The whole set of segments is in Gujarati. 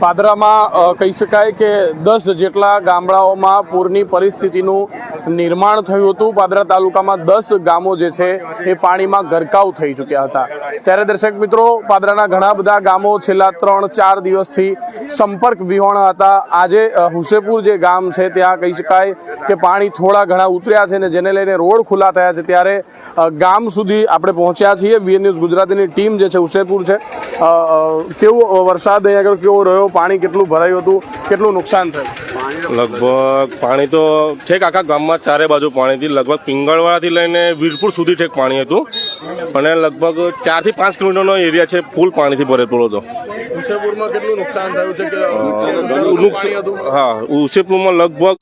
પાદરામાં કહી શકાય કે દસ જેટલા ગામડાઓમાં પૂરની પરિસ્થિતિનું નિર્માણ થયું હતું. પાદરા તાલુકામાં દસ ગામો જે છે એ પાણીમાં ગરકાવ થઈ ચૂક્યા હતા. ત્યારે દર્શક મિત્રો પાદરાના ઘણા બધા ગામો છેલ્લા ત્રણ ચાર દિવસથી સંપર્ક વિહોણા હતા. આજે હુસેપુર જે ગામ છે ત્યાં કહી શકાય કે પાણી થોડા ઘણા ઉતર્યા છે ને જેને લઈને રોડ ખુલ્લા થયા છે. ત્યારે ગામ સુધી આપણે પહોંચ્યા છીએ. વીએન ન્યૂઝ ગુજરાતીની ટીમ જે છે હુસેપુર છે. કેવું અ, વરસાદ અહીંયા આગળ કેવો રહ્યો? પાણી કેટલું ભરાયું હતું? કેટલું નુકસાન થયું? લગભગ પાણી તો છેક આખા ગામમાં ચારે બાજુ પાણીથી લગભગ પિંગળવાળાથી લઈને વીરપુર સુધી ઠેક પાણી હતું. અને લગભગ ચારથી પાંચ કિલોમીટરનો એરિયા છે ફૂલ પાણીથી ભરેલો હતો. કેટલું નુકસાન થયું છે કે હા ઉસેપુરમાં લગભગ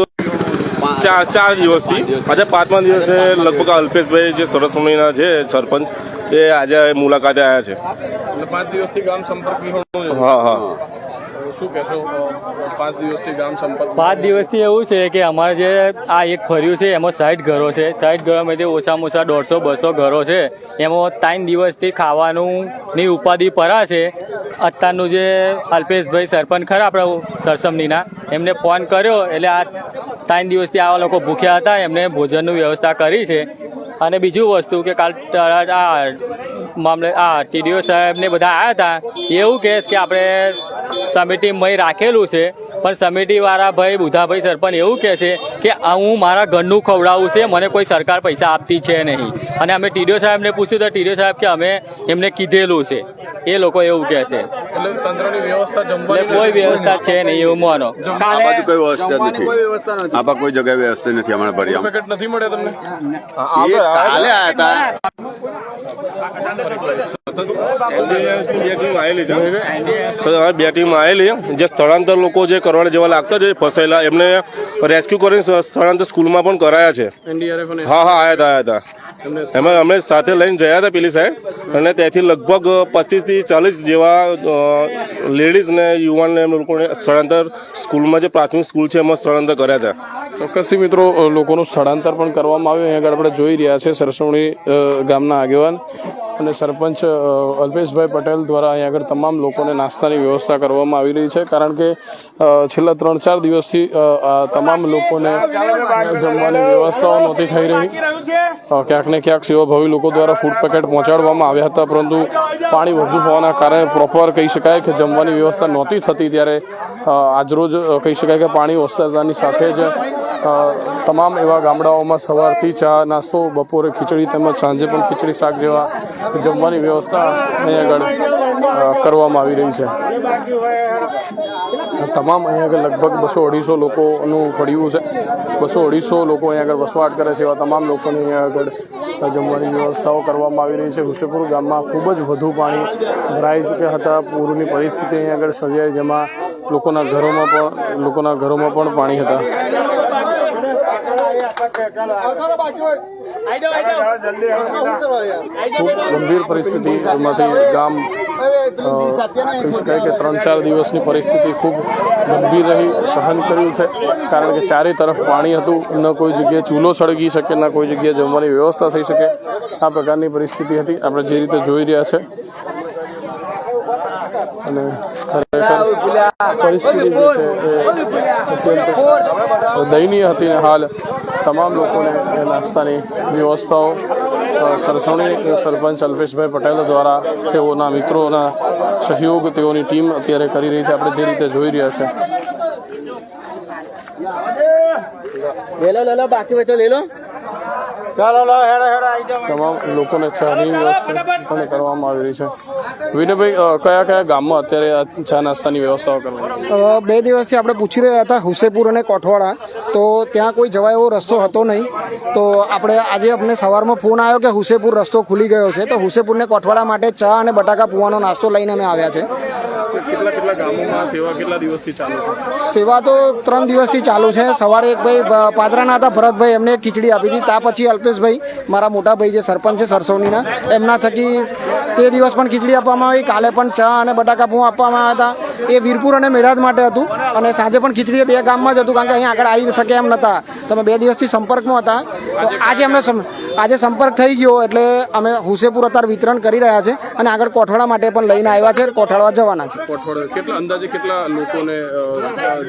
ચાર ચાર દિવસથી આજે પાંચમા દિવસે લગભગ અલ્પેશભાઈ જે સરસમણીના છે સરપંચ એ આજે મુલાકાતે આવ્યા છે. એટલે પાંચ દિવસથી ગામ સંપર્ક હા હા. શું કહેશો? પાંચ દિવસથી ગામ સંપર્ક પાંચ દિવસથી એવું છે કે અમારે જે આ એક ફર્યું છે એમાં સાઠ ઘરો છે. સાઠ ઘરોમાંથી ઓછામાં ઓછા દોઢસો બસો ઘરો છે. એમાં ત્રણ દિવસથી ખાવાનું ની ઉપાધિ પરા છે. અત્યારનું જે અલ્પેશભાઈ સરપંચ ખરા આપણા સરસમનીના એમને ફોન કર્યો. એટલે આ ત્રણ દિવસથી આવા લોકો ભૂખ્યા હતા. એમને ભોજનની વ્યવસ્થા કરી છે. અને બીજું વસ્તુ કે કાલ આ મામલે આ ટીડીઓ સાહેબને બધા આવ્યા હતા, એવું કેસ કે આપણે સમિટીમાં રાખેલું છે. પણ સમિટીવાળા ભાઈ બુધાભાઈ સરપંચ એવું કહે છે કે હું મારા ઘરનું ખવડાવું છે મને કોઈ સરકાર પૈસા આપતી છે નહીં. અને અમે ટીડીઓ સાહેબને પૂછ્યું તો ટીડીઓ સાહેબ કે અમે એમને કીધેલું છે. એ લોકો એવું કહે છે. એટલે તંત્રની વ્યવસ્થા એટલે જમવાની કોઈ વ્યવસ્થા છે નહીં એવું માનો. આ કોઈ વ્યવસ્થા નથી. વ્યવસ્થા નથી. આ બાજુ કોઈ જગ્યાએ વ્યવસ્થા નથી અમારા ભર્યા નથી મળે તમને? કાલે આવ્યા હતા. બે ટીમ આવેલી. જે સ્થળાંતર લોકો જે કરવા જેવા લાગતા છે ફસાયેલા એમને રેસ્ક્યુ કરીને સ્થળાંતર સ્કૂલમાં પણ કરાયા છે. હા હા આયા હતા આયા હતા એમાં અમે સાથે લઈને ગયા હતા પેલી સાઈડ અને ત્યાંથી લગભગ પચીસથી ચાલીસ જેવા લેડીઝ ને યુવાન એમ લોકોને સ્થળાંતર સ્કૂલમાં જે પ્રાથમિક સ્કૂલ છે એમાં સ્થળાંતર કર્યા હતા. ચોક્કસથી મિત્રો લોકોનું સ્થળાંતર પણ કરવામાં આવ્યું. અહીંયા આગળ આપણે જોઈ રહ્યા છે સરસવણી ગામના આગેવાન. અને સરપંચ અલ્પેશભાઈ પટેલ દ્વારા અહીંયા આગળ તમામ લોકોને નાસ્તાની વ્યવસ્થા કરવામાં આવી રહી છે. કારણ કે છેલ્લા ત્રણ ચાર દિવસથી તમામ લોકોને જમવાની વ્યવસ્થાઓ નહોતી થઈ રહી. ક્યાંક ને ક્યાંક સેવાભાવી લોકો દ્વારા ફૂડ પેકેટ પહોંચાડવામાં આવ્યા હતા, પરંતુ પાણી વધુ હોવાના કારણે પ્રોપર કહી શકાય કે જમવાની વ્યવસ્થા નહોતી થતી. ત્યારે આજરોજ કહી શકાય કે પાણી ઓસરતાની સાથે જ તમામ એવા ગામડાઓમાં સવારથી ચા, નાસ્તો, બપોરે ખીચડી તેમજ સાંજે પણ ખીચડી, શાક જેવા જમવાની વ્યવસ્થા અહીં આગળ કરવામાં આવી રહી છે. તમામ અહીં આગળ લગભગ બસો અઢીસો લોકોનું ફળિયું છે. બસો અઢીસો લોકો અહીં આગળ વસવાટ કરે છે એવા તમામ લોકોની અહીં આગળ જમવાની વ્યવસ્થાઓ કરવામાં આવી રહી છે. હુસેપુર ગામમાં ખૂબ જ વધુ પાણી ભરાઈ ચૂક્યા હતા. પૂરની પરિસ્થિતિ અહીં આગળ સર્જાઈ, જેમાં લોકોના ઘરોમાં પણ, લોકોના ઘરોમાં પણ પાણી હતા. ખૂબ ગંભીર પરિસ્થિતિમાંથી ગામ અ, શકાય કે ત્રણ ચાર દિવસની પરિસ્થિતિ ખૂબ ગંભીર રહી સહન કર્યું છે. કારણ કે ચારે તરફ પાણી હતું ન કોઈ જગ્યાએ ચૂલો સળગી શકે ન કોઈ જગ્યાએ જમવાની વ્યવસ્થા થઈ શકે. આ પ્રકારની પરિસ્થિતિ હતી. આપણે જે રીતે જોઈ રહ્યા છે. અને ખરેખર પરિસ્થિતિ જે છે એ અત્યંત દયનીય હતી ને હાલ. તમામ લોકોને નાસ્તાની વ્યવસ્થાઓ સરસવણી સરપંચ અલ્પેશભાઈ પટેલ દ્વારા તેઓના મિત્રોના સહયોગ તેઓની ટીમ અત્યારે કરી રહી છે. આપણે જે રીતે જોઈ રહ્યા છે. તમામ લોકોને ચાની વ્યવસ્થા પણ કરવામાં આવી રહી છે. વિનયભાઈ કયા કયા ગામમાં અત્યારે ચા નાસ્તાની વ્યવસ્થાઓ કરવાની? બે દિવસથી આપણે પૂછી રહ્યા હતા હુસેપુર અને કોઠવાડા. તો ત્યાં કોઈ જવા એવો રસ્તો હતો નહીં. તો આપણે આજે અમને સવારમાં ફોન આવ્યો કે હુસેપુર રસ્તો ખુલી ગયો છે. તો હુસેપુરને કોઠવાડા માટે ચા અને બટાકા પૂવાનો નાસ્તો લઈને અમે આવ્યા છે. કેટલા કેટલા ગામોમાં સેવા કેટલા દિવસથી ચાલુ છે? સેવા તો ત્રણ દિવસથી ચાલુ છે. સવારે એક ભાઈ પાદરાના હતા ભરતભાઈ એમને ખીચડી આપી હતી. ત્યાં પછી અલ્પેશભાઈ મારા મોટા ભાઈ જે સરપંચ છે સરસવણીના એમના થકી તે દિવસ પણ ખીચડી આપવામાં આવી. કાલે પણ ચા અને બટાકા ભૂ આપવામાં આવ્યા હતા. એ વીરપુર અને મેળાદ માટે હતું અને સાંજે પણ ખીચડી બે ગામમાં જ હતું કારણ કે અહીંયા આગળ આવી શકે એમ નહોતા તમે બે દિવસથી સંપર્કમાં હતા. તો આજે અમને આજે સંપર્ક થઈ ગયો એટલે અમે હુસેપુર અત્યારે વિતરણ કરી રહ્યા છે અને આગળ કોઠવાડા માટે પણ લઈને આવ્યા છે કોઠવાડા જવાના છે. કોઠવાડ કેટલા અંદાજે કેટલા લોકોને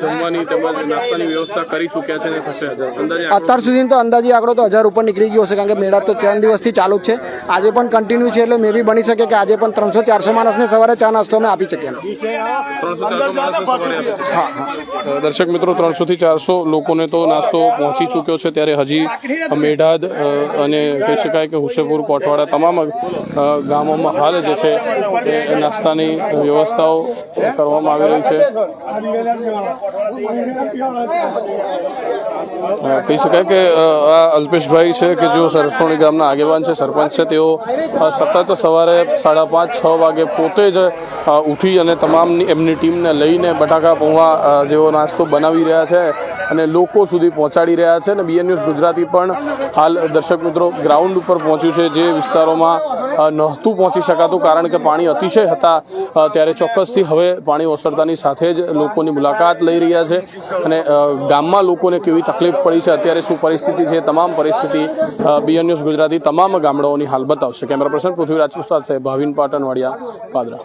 જમવાની તેમજ નાસ્તાની વ્યવસ્થા કરી ચૂક્યા છે ને થશે અંદાજે અત્યાર સુધી તો અંદાજે આંકડો તો હજાર ઉપર નીકળી ગયો હશે કારણ કે મેળા તો ચાર દિવસથી ચાલુ જ છે. આજે પણ કન્ટિન્યુ છે એટલે મે બી બની શકે કે આજે પણ ત્રણસો ચારસો માણસને સવારે ચા નાસ્તો અમે આપી શકીએ છે. અ, દર્શક મિત્રો ત્રણસો થી ચારસો લોકોને તો નાસ્તો પહોંચી ચૂક્યો છે ત્યારે હજી મેઢાદ અને કહી શકાય કે હુસેપુર કોઠવાડા તમામ ગામોમાં હાલ જે છે એ નાસ્તાની વ્યવસ્થાઓ કરવામાં આવી રહી છે કહી શકાય કે આ અલ્પેશભાઈ છે કે જેઓ સરસોણી ગામના આગેવાન છે, સરપંચ છે, તેઓ સતત સવારે સાડા પાંચ, છ વાગે પોતે જ ઉઠી અને તમામની, એમની ટીમને લઈને બટાકા પૌવા જેવો નાસ્તો બનાવી રહ્યા છે અને લોકો સુધી પહોંચાડી રહ્યા છે અને બીએન ન્યૂઝ ગુજરાતી પણ હાલ દર્શક મિત્રો ગ્રાઉન્ડ ઉપર પહોંચ્યું છે જે વિસ્તારોમાં નહોતું પહોંચી શકાતું કારણ કે પાણી અતિશય હતા. ત્યારે ચોક્કસથી હવે પાણી ઓસરતાની સાથે જ લોકોની મુલાકાત લઈ રહ્યા છે. અને ગામમાં લોકોને કેવી તકલીફ પડી છે અત્યારે શું પરિસ્થિતિ છે તમામ પરિસ્થિતિ બીએન ન્યૂઝ ગુજરાતી તમામ ગામડાઓની હાલ બતાવશે. કેમેરા પર્સન પૃથ્વી રાજપૂત સાથે ભાવિન પાટણવાડિયા, પાદરા.